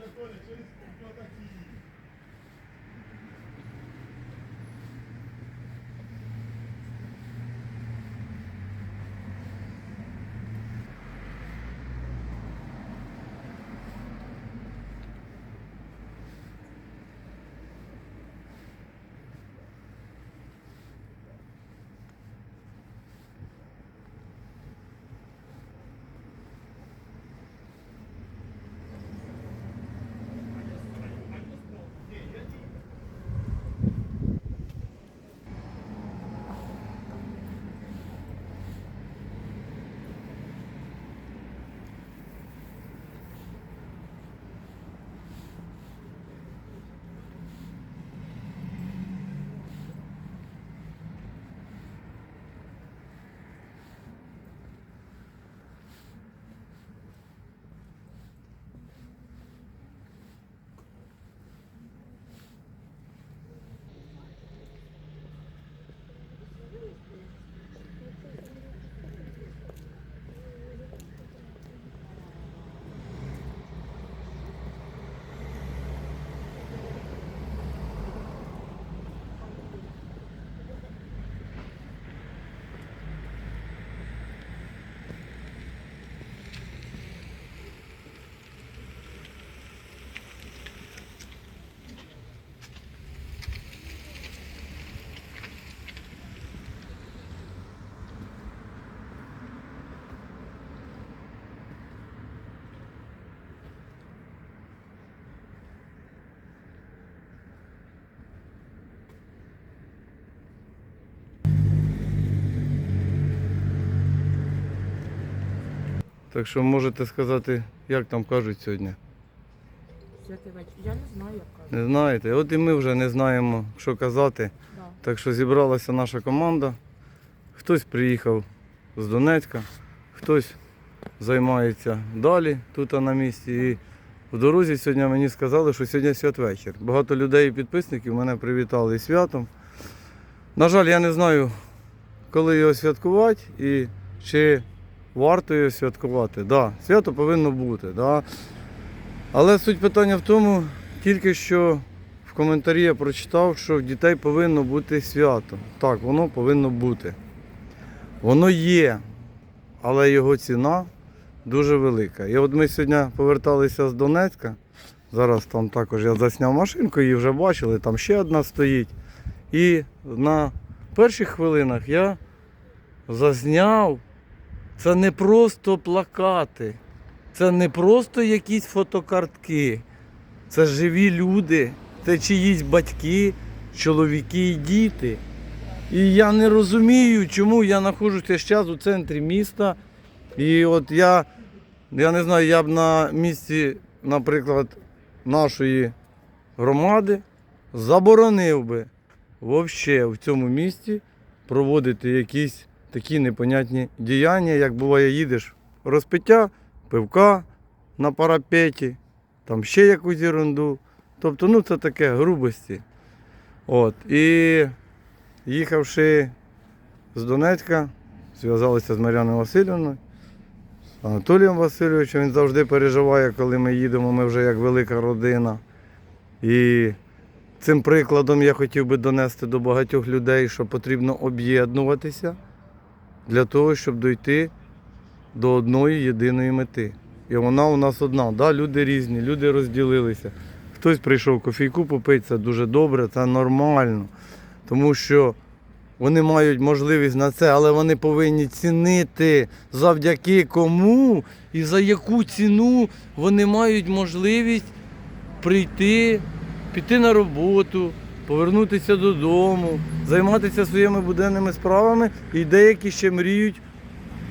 先生、お客さん来て。Так що можете сказати, як там кажуть сьогодні. Я не знаю, як кажуть. Не знаєте? От і ми вже не знаємо, що казати. Да. Так що зібралася наша команда. Хтось приїхав з Донецька, хтось займається далі тут на місці. І в дорозі сьогодні мені сказали, що сьогодні святвечір. Багато людей і підписників мене привітали із святом. На жаль, я не знаю, коли його святкувати і чи варто його святкувати. Да, свято повинно бути. Да. Але суть питання в тому, тільки що в коментарі я прочитав, що в дітей повинно бути свято. Так, воно повинно бути. Воно є, але його ціна дуже велика. І от ми сьогодні поверталися з Донецька. Зараз там також я засняв машинку, її вже бачили, там ще одна стоїть. І на перших хвилинах я зазняв. Це не просто плакати, це не просто якісь фотокартки. Це живі люди, це чиїсь батьки, чоловіки і діти. І я не розумію, чому я знаходжуся зараз у центрі міста. І от я, я не знаю, я б на місці, наприклад, нашої громади заборонив би взагалі в цьому місті проводити якісь такі непонятні діяння, як буває, їдеш розпиття, пивка на парапеті, там ще якусь ерунду. Тобто, ну це таке грубості. От. І їхавши з Донецька, зв'язалися з Мар'яною Васильівною, з Анатолієм Васильовичем. Він завжди переживає, коли ми їдемо, ми вже як велика родина. І цим прикладом я хотів би донести до багатьох людей, що потрібно об'єднуватися для того, щоб дойти до одної єдиної мети. І вона у нас одна. Да, люди різні, люди розділилися. Хтось прийшов кофійку попити, це дуже добре, це нормально. Тому що вони мають можливість на це, але вони повинні цінити завдяки кому і за яку ціну вони мають можливість прийти, піти на роботу, повернутися додому, займатися своїми буденними справами. І деякі ще мріють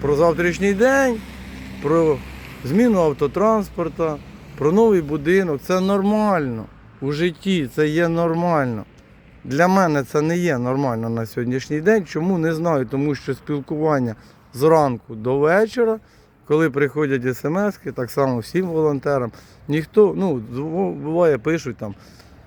про завтрашній день, про зміну автотранспорту, про новий будинок. Це нормально у житті, це є нормально. Для мене це не є нормально на сьогоднішній день. Чому не знаю, тому що спілкування зранку до вечора, коли приходять смски, так само всім волонтерам, ніхто, ну, буває, пишуть там,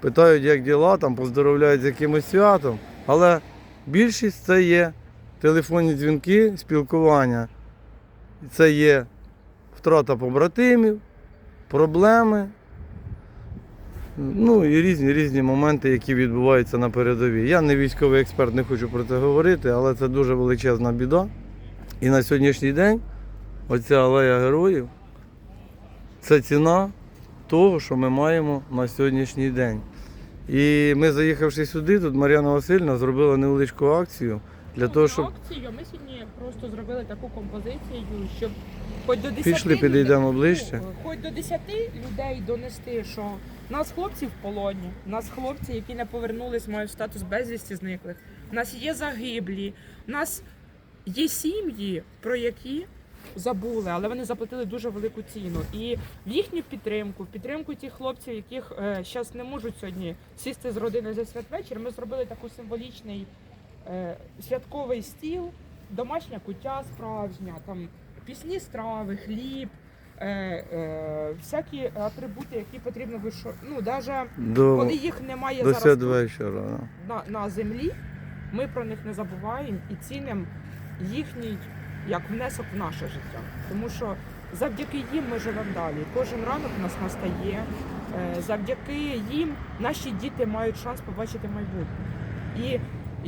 питають, як діла, там поздоровляють з якимось святом. Але більшість це є телефонні дзвінки, спілкування. Це є втрата побратимів, проблеми. Ну і різні різні моменти, які відбуваються на передовій. Я не військовий експерт, не хочу про це говорити, але це дуже величезна біда. І на сьогоднішній день оця алея героїв це ціна того, що ми маємо на сьогоднішній день. І ми, заїхавши сюди, тут Мар'яна Васильівна зробила невеличку акцію для того, щоб акцію ми сьогодні просто зробили таку композицію, щоб хоч до 10 Пішли, підійдемо людей, ближче. ну, хоч до 10 людей донести, що нас хлопці в полоні, нас хлопці, які не повернулись, мають статус безвісті зниклих. У нас є загиблі, у нас є сім'ї, про які забули, але вони заплатили дуже велику ціну. І в їхню підтримку, в підтримку тих хлопців, яких зараз не можуть сьогодні сісти з родиною за святвечір, ми зробили таку символічний е, святковий стіл, домашня куття справжня, там пісні страви, хліб. Е, е, всякі атрибути, які потрібно вишо... ну, навіть до, коли їх немає до зараз да. на, на землі, ми про них не забуваємо і цінимо їхній як внесок в наше життя. Тому що завдяки їм ми живемо далі. Кожен ранок у нас настає. Е, Завдяки їм наші діти мають шанс побачити майбутнє. І,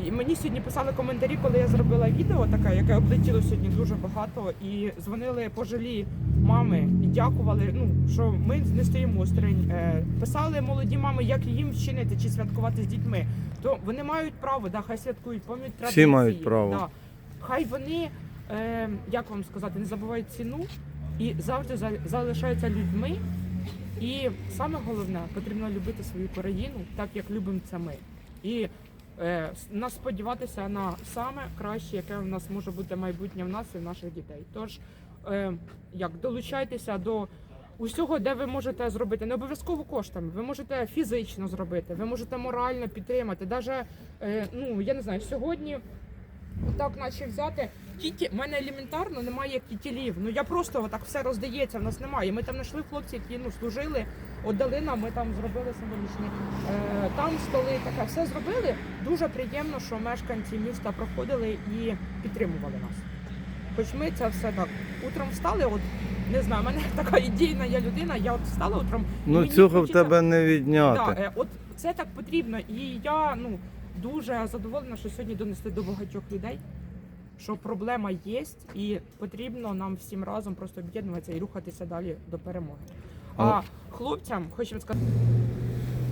і мені сьогодні писали коментарі, коли я зробила відео таке, яке облетіло сьогодні дуже багато, і дзвонили пожилі мами і дякували, ну що ми не стоїмо осторонь. Е, Писали молоді мами, як їм вчинити чи святкувати з дітьми. То вони мають право, да, хай святкують, пам'ять традиції. мають право. Да. Хай вони, е, як вам сказати, не забувають ціну і завжди за- залишаються людьми. І саме головне, потрібно любити свою країну, так як любимо це ми. І е, нас сподіватися на саме краще, яке в нас може бути майбутнє в нас і в наших дітей. Тож, е, як долучайтеся до усього, де ви можете зробити, не обов'язково коштами. Ви можете фізично зробити, ви можете морально підтримати. Даже, е, ну я не знаю, сьогодні. Отак, наче взяти кіті. У мене елементарно немає кітілів. Ну я просто отак все роздається. В нас немає. Ми там знайшли хлопці, які ну служили, отдали нам. Ми там зробили символічні е, там столи, таке все зробили. Дуже приємно, що мешканці міста проходили і підтримували нас. Хоч ми це все так утром встали. От не знаю, в мене така ідейна я людина. Я от встала утром. Ну мені цього в тебе не відняти. Да, е, от це так потрібно. І я ну дуже задоволена, що сьогодні донесли до багатьох людей, що проблема є, і потрібно нам всім разом просто об'єднуватися і рухатися далі до перемоги. А хлопцям хочу сказати,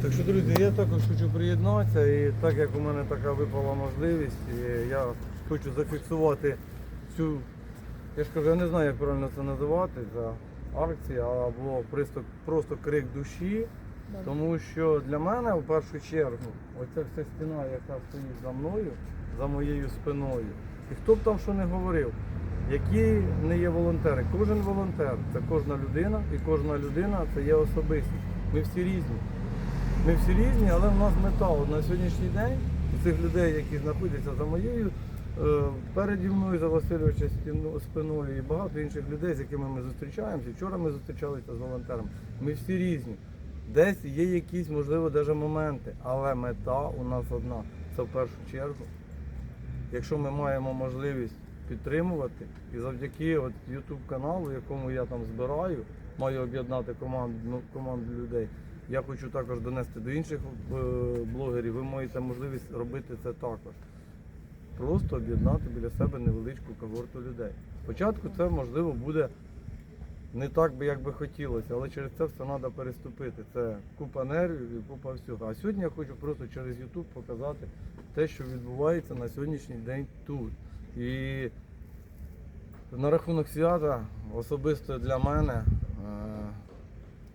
Так що, друзі, я також хочу приєднатися, і так як у мене така випала можливість, і я хочу зафіксувати цю, я ж кажу, я не знаю, як правильно це називати, за акція або просто, просто крик душі. Тому що для мене в першу чергу оця вся стіна, яка стоїть за мною, за моєю спиною. І хто б там що не говорив, які не є волонтери. Кожен волонтер це кожна людина, і кожна людина це є особистість. Ми всі різні. Ми всі різні, але в нас мета на сьогоднішній день цих людей, які знаходяться за моєю, е, переді мною, за Васильовича спиною і багато інших людей, з якими ми зустрічаємося. Вчора ми зустрічалися з волонтером. Ми всі різні. Десь є якісь, можливо, навіть моменти, але мета у нас одна. Це в першу чергу. Якщо ми маємо можливість підтримувати, і завдяки от YouTube каналу, якому я там збираю, маю об'єднати команду, ну, команду людей. Я хочу також донести до інших е, блогерів. Ви маєте можливість робити це також. Просто об'єднати біля себе невеличку когорту людей. Спочатку це можливо буде не так би, як би хотілося, але через це все треба переступити. Це купа нервів і купа всього. А сьогодні я хочу просто через YouTube показати те, що відбувається на сьогоднішній день тут. І на рахунок свята особисто для мене, е,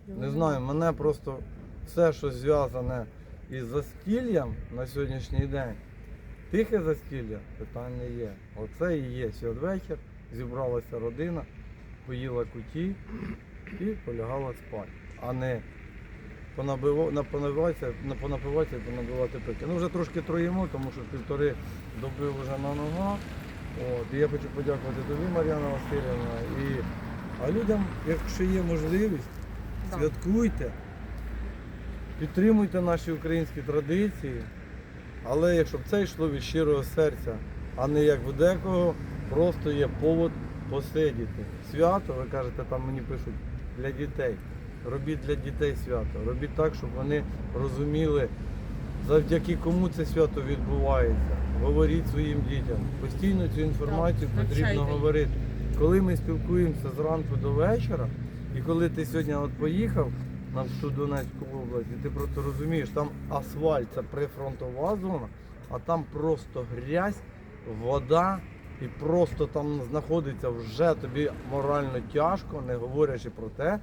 не знаю, мене просто все, що зв'язане із застіллям на сьогоднішній день, тихе застілля питань не є. Оце і є святвечір, зібралася родина, поїла куті і полягала спати, а не понабиватися, понабивати пики. Ну вже трошки троїмо, тому що півтори доби вже на ногах. От, і я хочу подякувати тобі, Мар'яна Васильівна. І, а людям, якщо є можливість, Да. святкуйте, підтримуйте наші українські традиції, але якщо б це йшло від щирого серця, а не як в декого, просто є повод посидіти. Свято, ви кажете, там мені пишуть для дітей. Робіть для дітей свято. Робіть так, щоб вони розуміли, завдяки кому це свято відбувається. Говоріть своїм дітям. Постійно цю інформацію Так, потрібно навчайте говорити. Коли ми спілкуємося зранку до вечора, і коли ти сьогодні от поїхав на ту Донецьку область, і ти просто розумієш, там асфальт це прифронтова зона, а там просто грязь, вода, і просто там знаходиться вже тобі морально тяжко, не говорячи про те,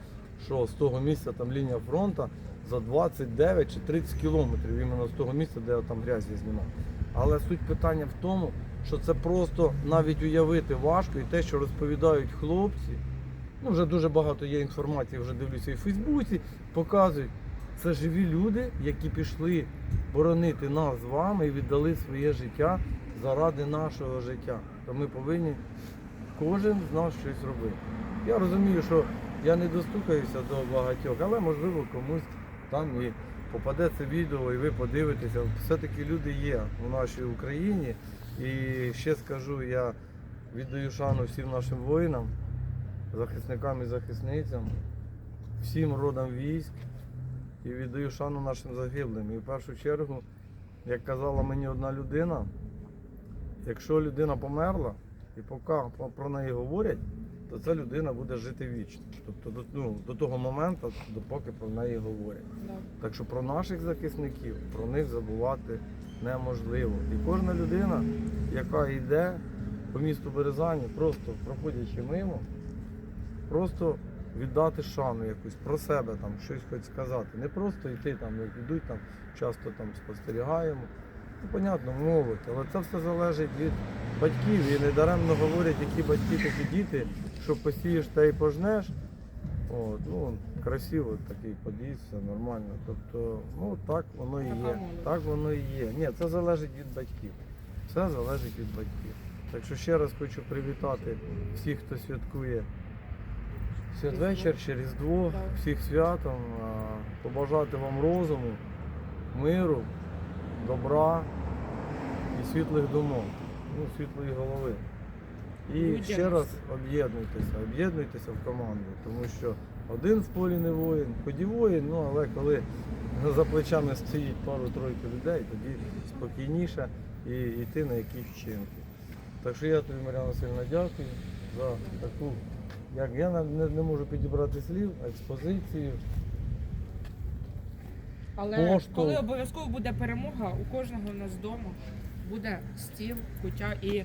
що з того місця там лінія фронту за 29 чи 30 кілометрів іменно з того місця, де я там грязь знімав. Але суть питання в тому, що це просто навіть уявити важко, і те, що розповідають хлопці, ну вже дуже багато є інформації, вже дивлюся і в Фейсбуці, показують. Це живі люди, які пішли боронити нас з вами і віддали своє життя заради нашого життя. То ми повинні кожен з нас щось робити. Я розумію, що я не достукаюся до багатьох, але можливо комусь там і попаде це відео, і ви подивитеся. Все-таки люди є у нашій Україні. І ще скажу, я віддаю шану всім нашим воїнам, захисникам і захисницям, всім родам військ і віддаю шану нашим загиблим. І в першу чергу, як казала мені одна людина, якщо людина померла і поки про неї говорять, то ця людина буде жити вічно. Тобто до, ну, до того моменту, допоки про неї говорять. Да. Так що про наших захисників, про них забувати неможливо. І кожна людина, яка йде по місту Березані, просто проходячи мимо, просто віддати шану якусь про себе, там щось хоч сказати. Не просто йти там, як йдуть там, часто там спостерігаємо. Ну, понятно, молодь, але це все залежить від батьків. І недаремно говорять, які батьки, такі діти, що посієш та й пожнеш. От, ну, красиво такий под'їзд, все нормально. Тобто, ну так воно і є. Так воно і є. Ні, це залежить від батьків. Все залежить від батьків. Так що ще раз хочу привітати всіх, хто святкує святвечір чи Різдво, всіх святом, побажати вам розуму, миру, добра і світлих думок, ну, світлої голови. І ще раз об'єднуйтеся, об'єднуйтеся в команду, тому що один в полі не воїн, ході воїн, ну але коли за плечами стоїть пару-тройку людей, тоді спокійніше і йти на якісь вчинки. Так що я тобі, Мар'яна Васильівна, дякую за таку, як я не, не можу підібрати слів, експозицію. Але Поштовх. коли обов'язково буде перемога, у кожного в нас вдома буде стіл, куття. І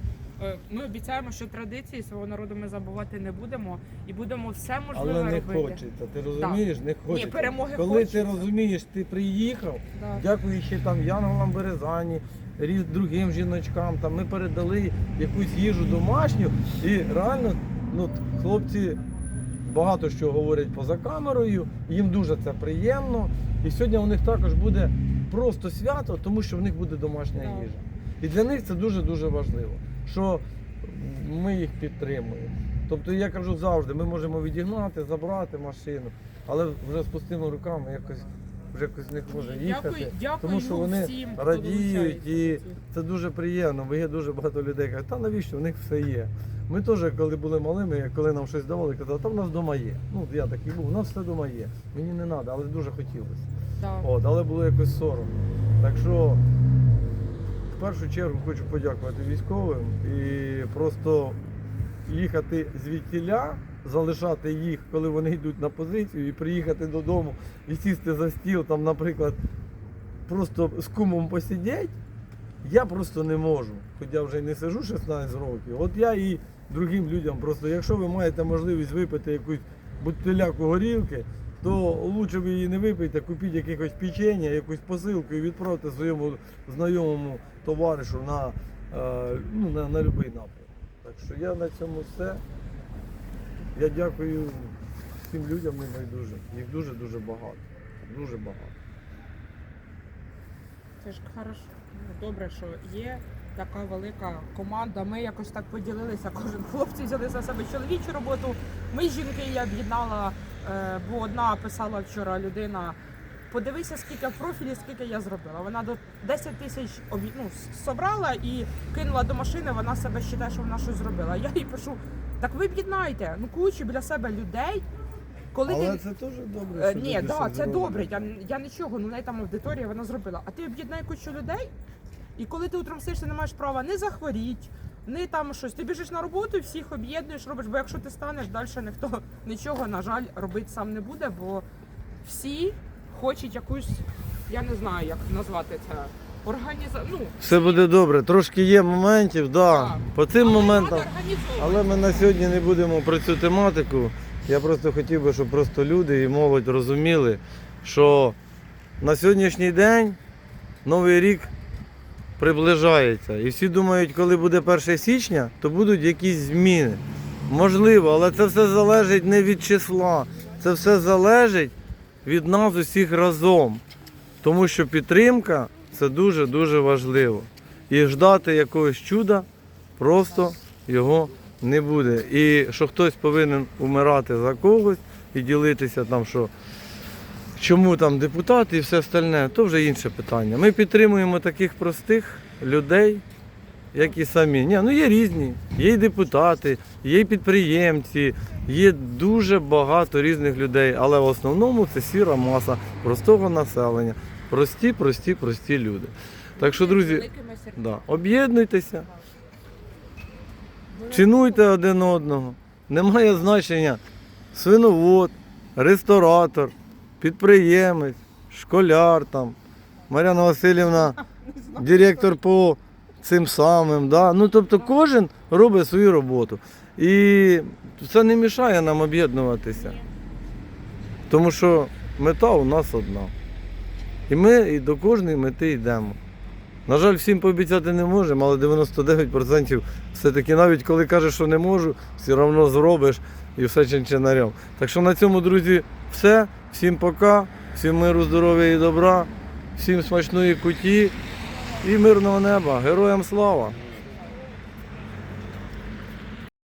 ми обіцяємо, що традиції свого народу ми забувати не будемо і будемо все можливе Але не робити. хочеться, ти розумієш, не хочеться. перемоги Коли хочеться. ти розумієш, ти приїхав, Да. дякуючи там Янголам Березані, різ- другим жіночкам, там ми передали якусь їжу домашню, і реально ну, т- хлопці багато що говорять поза камерою, їм дуже це приємно. І сьогодні у них також буде просто свято, тому що в них буде домашня Так. їжа. І для них це дуже-дуже важливо, що ми їх підтримуємо. Тобто я кажу завжди, ми можемо відігнати, забрати машину, але вже з пустими руками якось вже якось не може їхати. Дякую, дякую тому що вони всім, радіють і це дуже приємно, бо є дуже багато людей, кажуть, та навіщо в них все є. Ми теж, коли були малими, коли нам щось давали, казали, та в нас вдома є. Ну, я такий був, у нас все вдома є. Мені не треба, але дуже хотілося. Да. От, але було якось соромно. Так що першу чергу хочу подякувати військовим і просто їхати звідтіля, залишати їх, коли вони йдуть на позицію, і приїхати додому і сісти за стіл, там, наприклад, просто з кумом посидіти, я просто не можу. Хоч я вже не сижу 16 років. От я і другим людям просто, якщо ви маєте можливість випити якусь бутиляку горілки, то лучше ви її не випийте, купіть якихось печення, якусь посилку і відправте своєму знайомому товаришу на, е, ну, на, на будь-який напрям. Так що я на цьому все. Я дякую всім людям небайдужим. Їх дуже-дуже багато. Дуже багато. Це ж хорошо. Добре, що є така велика команда. Ми якось так поділилися. Кожен хлопці взяли за себе чоловічу роботу. Ми жінки я об'єднала, е, бо одна писала вчора людина. Подивися, скільки в профілі, скільки я зробила. Вона до 10 тисяч об'є- ну, собрала і кинула до машини. Вона себе вважає, що вона щось зробила. Я їй пишу: так ви об'єднайте, ну кучу біля себе людей Коли Але ти це теж добре. Е, що Ні, люди да, це роблять. добре. Я, я нічого, ну в неї там аудиторія вона зробила. А ти об'єднай кучу людей, і коли ти утром сидиш, ти не маєш права не захворіти, не там щось. Ти біжиш на роботу, всіх об'єднуєш, робиш, бо якщо ти станеш, далі ніхто нічого, на жаль, робити сам не буде, бо всі хочуть якусь, я не знаю, як назвати це. Організа... Ну, Все буде добре. Трошки є моментів, да. Так. По цим але моментам. треба організовувати. Але ми на сьогодні не будемо про цю тематику. Я просто хотів би, щоб просто люди і молодь розуміли, що на сьогоднішній день Новий рік приближається. І всі думають, коли буде 1 січня, то будуть якісь зміни. Можливо, але це все залежить не від числа. Це все залежить від нас усіх разом. Тому що підтримка це дуже-дуже важливо. І ждати якогось чуда просто його не буде. І що хтось повинен умирати за когось і ділитися там, що чому там депутати і все остальне, то вже інше питання. Ми підтримуємо таких простих людей, як і самі. Ні, ну є різні, є і депутати, є і підприємці, є дуже багато різних людей, але в основному це сіра маса простого населення. Прості, прості, прості люди. Так що, друзі, да, об'єднуйтеся. Цінуйте один одного. Немає значення свиновод, ресторатор, підприємець, школяр там, Мар'яна Васильівна, директор по цим самим. Да? Ну, тобто кожен робить свою роботу. І це не мішає нам об'єднуватися. Тому що мета у нас одна. І ми і до кожної мети йдемо. На жаль, всім пообіцяти не можемо, але 99% все-таки навіть коли кажеш, що не можу, все одно зробиш і все чинчинарем. Так що на цьому, друзі, все. Всім пока, всім миру, здоров'я і добра, всім смачної куті і мирного неба. Героям слава!